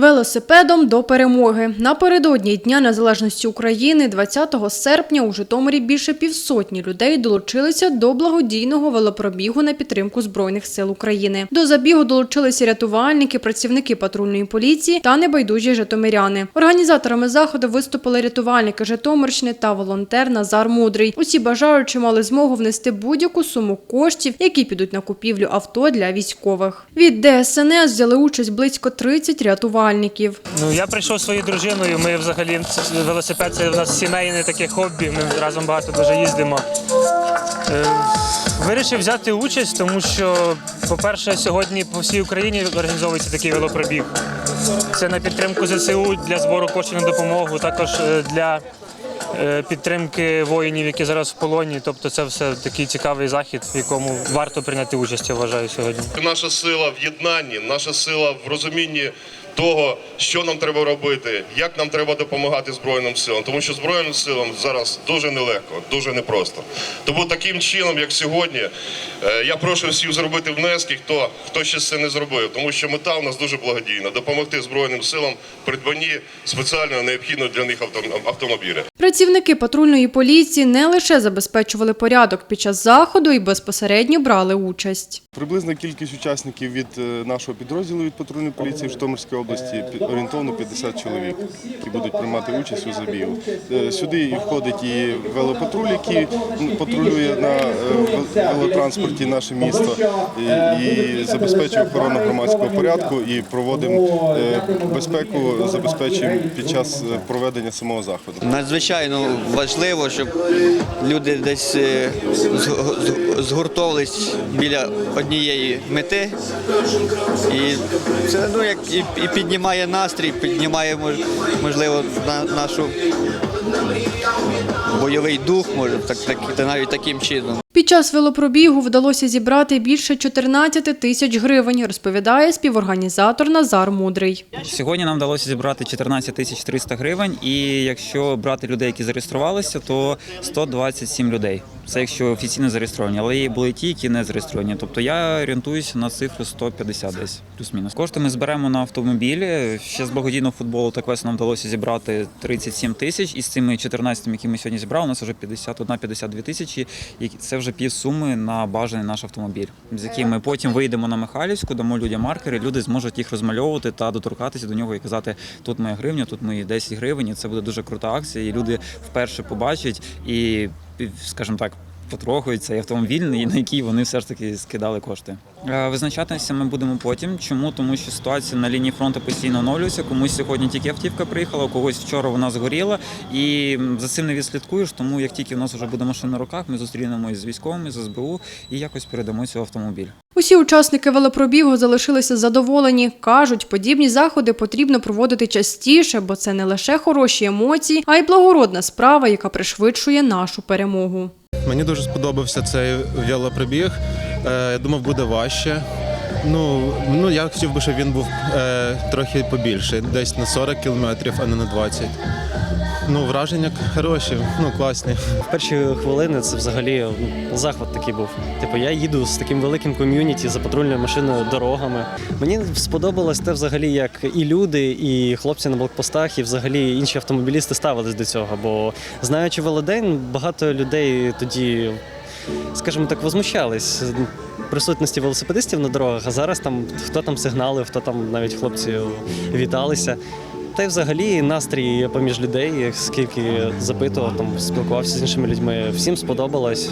Велосипедом до перемоги. Напередодні Дня Незалежності України 20 серпня у Житомирі більше півсотні людей долучилися до благодійного велопробігу на підтримку Збройних сил України. До забігу долучилися рятувальники, працівники патрульної поліції та небайдужі житомиряни. Організаторами заходу виступили рятувальники Житомирщини та волонтер Назар Мудрий. Усі бажаючі мали змогу внести будь-яку суму коштів, які підуть на купівлю авто для військових. Від ДСНС взяли участь близько 30 рятувальників. Ну я прийшов зі своєю дружиною. Ми взагалі велосипед це у нас сімейне таке хобі. Ми разом багато дуже їздимо. Е, Вирішив взяти участь, тому що, по-перше, сьогодні по всій Україні організовується такий велопробіг. Це на підтримку ЗСУ для збору коштів на допомогу, також е, для е, підтримки воїнів, які зараз в полоні. Тобто, це все такий цікавий захід, в якому варто прийняти участь, я вважаю сьогодні. Наша сила в єднанні, наша сила в розумінні того, що нам треба робити, як нам треба допомагати Збройним силам. Тому що Збройним силам зараз дуже нелегко, дуже непросто. Тому таким чином, як сьогодні, е, я прошу всіх зробити внески, хто, хто ще це не зробив. Тому що мета у нас дуже благодійна допомогти Збройним силам в придбанні спеціально необхідного для них авто- автомобіля. Працівники патрульної поліції не лише забезпечували порядок під час заходу і безпосередньо брали участь. Приблизна кількість учасників від е, нашого підрозділу від патрульної поліції в Житомирській області пі- орієнтовно 50 чоловік, які будуть приймати участь у забігу. Е, Сюди входить і велопатруль, який патрулює на е, велотранспорті наше місто і- забезпечує охорону громадського порядку і проводимо е, безпеку, забезпечуємо під час проведення самого заходу. Надзвичайно важливо, щоб люди десь зг- зг- згуртовувались біля однієї мети. І це ну, як і піднімає настрій, піднімає можливо на, нашу бойовий дух, може так, так, навіть таким чином. Під час велопробігу вдалося зібрати більше 14 тисяч гривень, розповідає співорганізатор Назар Мудрий. Сьогодні нам вдалося зібрати 14 тисяч 300 гривень, і якщо брати людей, які зареєструвалися, то 127 людей. Це якщо офіційно зареєстровані, але є були ті, які не зареєстровані. Тобто я орієнтуюся на цифру 150 десь, плюс-мінус. Кошти ми зберемо на автомобілі. Ще з благодійного футболу та квесту нам вдалося зібрати 37 тисяч. І з цими 14, які ми сьогодні зібрали, у нас вже 51-52 тисячі. І це вже пів суми на бажаний наш автомобіль, з яким ми потім вийдемо на Михайлівську, дамо людям маркери. Люди зможуть їх розмальовувати та доторкатися до нього і казати, тут моя гривня, тут мої 10 гривень. І це буде дуже крута акція. І люди вперше побачать і, скажімо так. Потрогують цей автомобіль, на який вони все ж таки скидали кошти. Е, Визначатися ми будемо потім. Чому? Тому що ситуація на лінії фронту постійно оновлюється. Комусь сьогодні тільки автівка приїхала, у когось вчора вона згоріла. І за цим не відслідкуєш. Тому як тільки в нас вже буде машина на руках, ми зустрінемось з військовими, з СБУ і якось передамо цей автомобіль. Усі учасники велопробігу залишилися задоволені. Кажуть, подібні заходи потрібно проводити частіше, бо це не лише хороші емоції, а й благородна справа, яка пришвидшує нашу перемогу. Мені дуже сподобався цей велопробіг. Е, Я думав, буде важче. Ну, ну я хотів би, щоб він був е, трохи побільше, десь на 40 кілометрів, а не на 20. Ну, враження хороші, ну класні. В перші хвилини це взагалі ну, захват такий був. Типу, я їду з таким великим ком'юніті за патрульною машиною дорогами. Мені сподобалось те, взагалі, як і люди, і хлопці на блокпостах, і взагалі інші автомобілісти ставились до цього. Бо знаючи велодень, багато людей тоді, скажімо так, возмущались. Присутності велосипедистів на дорогах, а зараз там хто там сигналив, хто там навіть хлопці віталися. Та й взагалі настрій поміж людей, скільки запитував, там спілкувався з іншими людьми. Всім сподобалось.